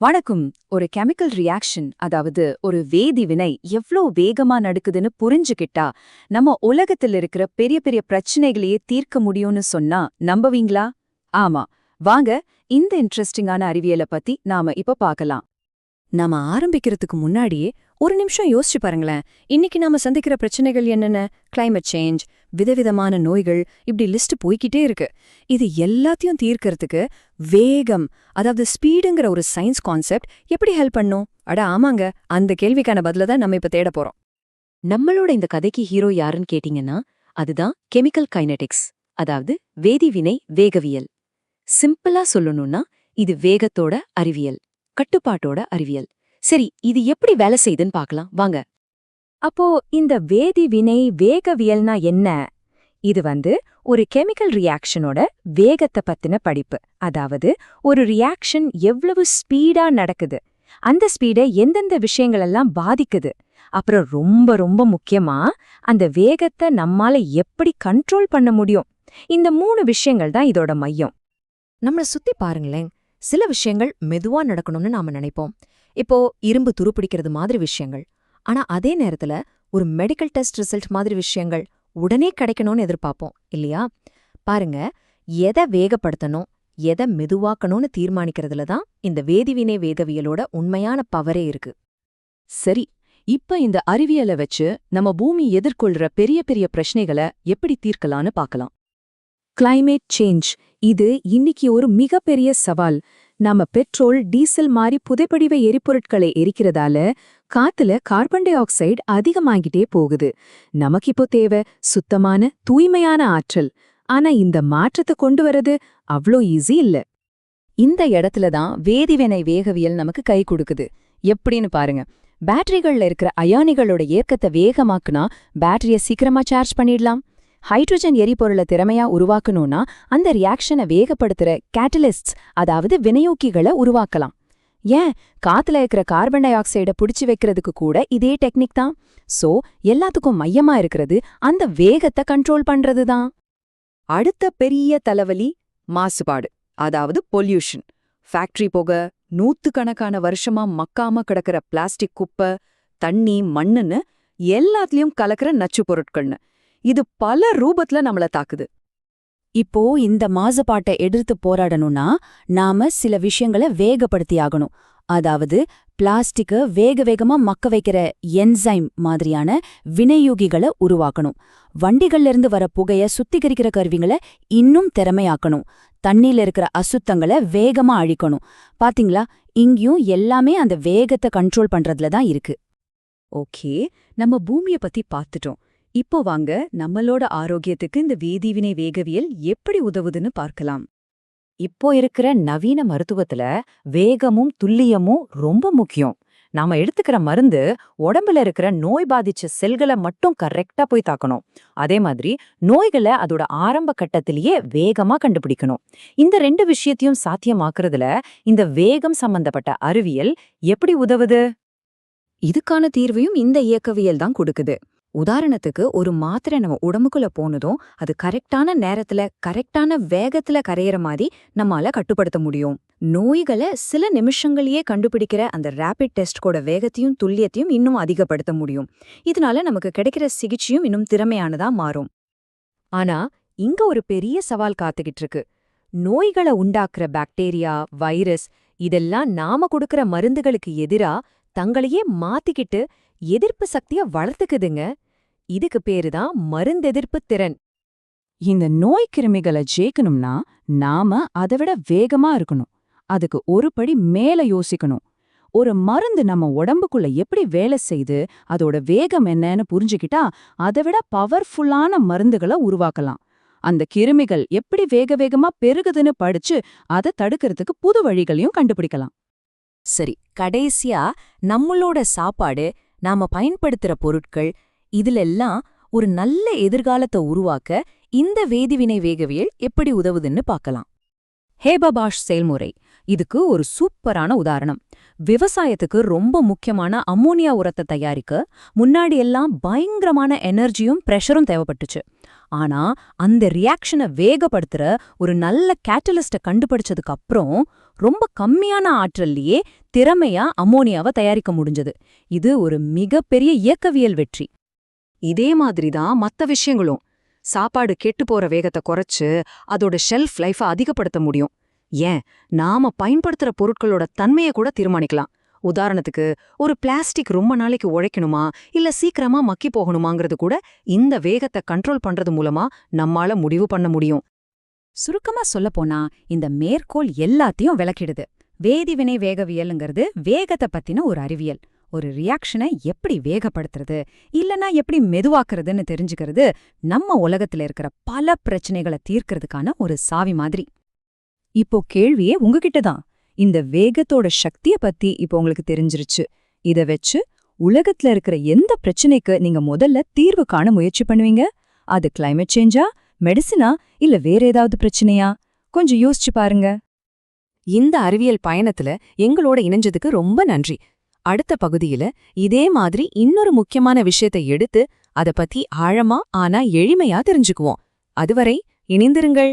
வணக்கம். ஒரு chemical reaction அதாவது ஒரு வேதி வினை எவ்ளோ வேகமா நடக்குதுன்னு புரிஞ்சுக்கிட்டா நம்ம உலகத்துல இருக்கிற பெரிய பெரிய பிரச்சனைகளையே தீர்க்க முடியும்னு சொன்னா நம்புவீங்களா? ஆமா. வாங்க இந்த இன்ட்ரெஸ்டிங்கான அறிவியலை பத்தி நாம இப்ப பார்க்கலாம். நாம ஆரம்பிக்கிறதுக்கு முன்னாடியே ஒரு நிமிஷம் யோசிச்சு பாருங்களேன். இன்னைக்கு நாம சந்திக்கிற பிரச்சனைகள் என்னென்ன? கிளைமேட் சேஞ்ச் விதவிதமான நோய்கள் இப்படி லிஸ்ட் போய்க்கிட்டே இருக்கு. இது எல்லாத்தையும் தீர்க்கறதுக்கு வேகம் அதாவது ஸ்பீடுங்கிற ஒரு சயின்ஸ் கான்செப்ட் எப்படி ஹெல்ப் பண்ணும்? அட ஆமாங்க அந்த கேள்விக்கான பதில தான் நம்ம இப்ப தேட போறோம். நம்மளோட இந்த கதைக்கு ஹீரோ யாருன்னு கேட்டீங்கன்னா அதுதான் கெமிக்கல் கைனடிக்ஸ் அதாவது வேதிவினை வேகவியல். சிம்பிளா சொல்லணும்னா இது வேகத்தோட அறிவியல் கட்டுப்பாட்டோட அறிவியல். சரி இது எப்படி வேலை செய்யுதுன்னு பார்க்கலாம். வாங்க. அப்போ இந்த வேதி வினை வேகவியல்னா என்ன? இது வந்து ஒரு கெமிக்கல் ரியாக்ஷனோட வேகத்தை பத்தின படிப்பு. அதாவது ஒரு ரியாக்ஷன் எவ்வளவு ஸ்பீடா நடக்குது. அந்த ஸ்பீடை எந்தெந்த விஷயங்களெல்லாம் பாதிக்குது. அப்புறம் ரொம்ப ரொம்ப முக்கியமா அந்த வேகத்தை நம்மால எப்படி கண்ட்ரோல் பண்ண முடியும்? இந்த மூணு விஷயங்கள் தான் இதோட மையம். நம்மள சுத்தி பாருங்களேன். சில விஷயங்கள் மெதுவா நடக்கணும்னு நாம நினைப்போம். இப்போ இரும்பு துருப்பிடிக்கிறது மாதிரி விஷயங்கள். ஆனா அதே நேரத்துல ஒரு மெடிக்கல் டெஸ்ட் ரிசல்ட் மாதிரி விஷயங்கள் உடனே கிடைக்கணும்னு எதிர்பார்ப்போம் இல்லையா? பாருங்க எதை வேகப்படுத்தணும் எதை மெதுவாக்கணும்னு தீர்மானிக்கிறதுல தான் இந்த வேதிவினை வேகவியலோட உண்மையான பவரே இருக்கு. சரி இப்ப இந்த அறிவியலை வச்சு நம்ம பூமி எதிர்கொள்ற பெரிய பெரிய பிரச்சனைகளை எப்படி தீர்க்கலான்னு பார்க்கலாம். கிளைமேட் சேஞ்ச் இது இன்னைக்கு ஒரு மிகப்பெரிய சவால். நாம பெட்ரோல் டீசல் மாதிரி புதைப்படிவ எரிபொருட்களை எரிக்கிறதால காத்துல கார்பன் டை ஆக்சைடு அதிகமாகிட்டே போகுது. நமக்கு இப்போ தேவை சுத்தமான தூய்மையான ஆற்றல். ஆனா இந்த மாற்றத்தை கொண்டு வரது அவ்ளோ ஈஸி இல்ல. இந்த இடத்துல தான் வேதிவினை வேகவியல் நமக்கு கை கொடுக்குது. எப்படின்னு பாருங்க. பேட்டரிகள்ல இருக்கிற அயானிகளோட ஏற்கத்தை வேகமாக்குனா பேட்டரிய சீக்கிரமா சார்ஜ் பண்ணிடலாம். ஹைட்ரஜன் எரிபொருளை திறமையா உருவாக்கணும்னா அந்த ரியாக்ஷனை வேகப்படுத்துற கேட்டலிஸ்ட்ஸ் அதாவது வினையூக்கிகளை உருவாக்கலாம். ஏன்? காத்துல இருக்கிற கார்பன் டை ஆக்சைடை புடிச்சு வைக்கிறதுக்கு கூட இதே டெக்னிக் தான். சோ எல்லாத்துக்கும் மையமா இருக்கிறது அந்த வேகத்தை கண்ட்ரோல் பண்றது தான் அடுத்த பெரிய தலைவலி மாசுபாடு அதாவது பொல்யூஷன் ஃபேக்டரி போக நூத்துக்கணக்கான வருஷமா மக்காம கிடக்கிற பிளாஸ்டிக் குப்பை தண்ணி மண்ணுன்னு எல்லாத்துலயும் கலக்கிற நச்சு பொருட்கள்னு. இது பல ரூபத்துல நம்மள தாக்குது. இப்போ இந்த மாசுபாட்டை எதிர்த்து போராடணும்னா நாம சில விஷயங்களை வேகப்படுத்தி ஆகணும். அதாவது பிளாஸ்டிக்க வேக வேகமா மக்க வைக்கிற என்சைம் மாதிரியான வினையூகிகளை உருவாக்கணும். வண்டிகள்ல இருந்து வர புகைய சுத்திகரிக்கிற கருவிங்களை இன்னும் திறமையாக்கணும். தண்ணியில இருக்கிற அசுத்தங்களை வேகமா அழிக்கணும். பாத்தீங்களா? இங்கேயும் எல்லாமே அந்த வேகத்தை கண்ட்ரோல் பண்றதுல தான் இருக்கு. ஓகே நம்ம பூமிய பத்தி பார்த்துட்டோம். இப்போ வாங்க நம்மளோட ஆரோக்கியத்துக்கு இந்த வேதிவினை வேகவியல் எப்படி உதவுதுன்னு பார்க்கலாம். இப்போ இருக்கிற நவீன மருத்துவத்துல வேகமும் துல்லியமும் ரொம்ப முக்கியம். நாம எடுத்துக்கிற மருந்து உடம்புல இருக்கிற நோய் பாதிச்ச செல்களை மட்டும் கரெக்டா போய் தாக்கணும். அதே மாதிரி நோய்களை அதோட ஆரம்ப கட்டத்திலேயே வேகமா கண்டுபிடிக்கணும். இந்த ரெண்டு விஷயத்தையும் சாத்தியமாக்குறதுல இந்த வேகம் சம்பந்தப்பட்ட அறிவியல் எப்படி உதவுது? இதுக்கான தீர்வையும் இந்த இயக்கவியல் தான் கொடுக்குது. உதாரணத்துக்கு ஒரு மாத்திரை நம்ம உடம்புக்குள்ள போனதும் அது கரெக்டான நேரத்துல கரெக்டான வேகத்துல கரையிற மாதிரி நம்மால கட்டுப்படுத்த முடியும். நோய்களை சில நிமிஷங்களையே கண்டுபிடிக்கிற அந்த ரேபிட் டெஸ்ட்கோட வேகத்தையும் துல்லியத்தையும் இன்னும் அதிகப்படுத்த முடியும். இதனால நமக்கு கிடைக்கிற சிகிச்சையும் இன்னும் திறமையானதா மாறும். ஆனா இங்க ஒரு பெரிய சவால் காத்துக்கிட்டு இருக்கு. நோய்களை உண்டாக்குற பாக்டீரியா வைரஸ் இதெல்லாம் நாம கொடுக்கிற மருந்துகளுக்கு எதிரா தங்களையே மாத்திக்கிட்டு எதிர்ப்பு சக்திய வளர்த்துக்குதுங்க. இதுக்கு பேரு தான் மருந்தெதிர்ப்பு திறன். இந்த நோய் கிருமிகளை ஜெயிக்கணும்னா நாம அதை விட வேகமா இருக்கணும். அதுக்கு ஒரு படி மேல யோசிக்கணும். ஒரு மருந்து நம்ம உடம்புக்குள்ள எப்படி வேலை செய்து அதோட வேகம் என்னன்னு புரிஞ்சுக்கிட்டா அதை விட பவர்ஃபுல்லான மருந்துகளை உருவாக்கலாம். அந்த கிருமிகள் எப்படி வேக வேகமா பெருகுதுன்னு படிச்சு அதை தடுக்கிறதுக்கு புது வழிகளையும் கண்டுபிடிக்கலாம். சரி கடைசியா நம்மளோட சாப்பாடு நாம பயன்படுத்துற பொருட்கள் இதுலெல்லாம் ஒரு நல்ல எதிர்காலத்தை உருவாக்க இந்த வேதிவினை வேகவியல் எப்படி உதவுதுன்னு பார்க்கலாம் ஹேபபாஷ் செயல்முறை. இதுக்கு ஒரு சூப்பரான உதாரணம். விவசாயத்துக்கு ரொம்ப முக்கியமான அம்மோனியா உரத்தை தயாரிக்க முன்னாடி எல்லாம் பயங்கரமான எனர்ஜியும் பிரஷரும் தேவைப்பட்டுச்சு. ஆனா அந்த ரியாக்ஷனை வேகப்படுத்துற ஒரு நல்ல கேட்டலிஸ்ட கண்டுபிடிச்சதுக்கு அப்புறம் ரொம்ப கம்மியான ஆற்றல்லையே திறமையா அமோனியாவை தயாரிக்க முடிஞ்சது. இது ஒரு மிகப்பெரிய இயக்கவியல் வெற்றி. இதே மாதிரி தான் மத்த விஷயங்களும். சாப்பாடு கெட்டு போற வேகத்தை குறைச்சு அதோட ஷெல்ஃப் லைஃபை அதிகப்படுத்த முடியும். ஏன்? நாம பயன்படுத்துற பொருட்களோட தன்மையை கூட தீர்மானிக்கலாம். உதாரணத்துக்கு ஒரு பிளாஸ்டிக் ரொம்ப நாளைக்கு உழைக்கணுமா? இல்ல சீக்கிரமா மக்கி போகணுமாங்கிறது கூட இந்த வேகத்தை கண்ட்ரோல் பண்றது மூலமா நம்மால முடிவு பண்ண முடியும். சுருக்கமா சொல்லப்போனா இந்த மேற்கோள் எல்லாத்தையும் விளக்கிடுது. வேதிவினை வேகவியல்ங்கிறது வேகத்தை பத்தின ஒரு அறிவியல். ஒரு ரியாக்ஷனை எப்படி வேகப்படுத்துறது? இல்லனா எப்படி மெதுவாக்குறதுன்னு தெரிஞ்சுக்கிறது நம்ம உலகத்துல இருக்கிற பல பிரச்சனைகளை தீர்க்கறதுக்கான ஒரு சாவி மாதிரி. இப்போ கேள்வியே உங்ககிட்ட தான். இந்த வேகத்தோட சக்திய பத்தி இப்போ உங்களுக்கு தெரிஞ்சிருச்சு. இத வச்சு உலகத்துல இருக்கிற எந்த பிரச்சனைக்கு நீங்க முதல்ல தீர்வு காண முயற்சி பண்ணுவீங்க? அது கிளைமேட் சேஞ்சா மெடிசினா இல்ல வேற ஏதாவது பிரச்சனையா? கொஞ்சம் யோசிச்சு பாருங்க. இந்த அறிவியல் பயணத்துல எங்களோட இணைஞ்சதுக்கு ரொம்ப நன்றி. அடுத்த பகுதியில இதே மாதிரி இன்னொரு முக்கியமான விஷயத்தை எடுத்து அத பத்தி ஆழமா ஆனா எளிமையா தெரிஞ்சுக்குவோம். அதுவரை இணைந்திருங்கள்.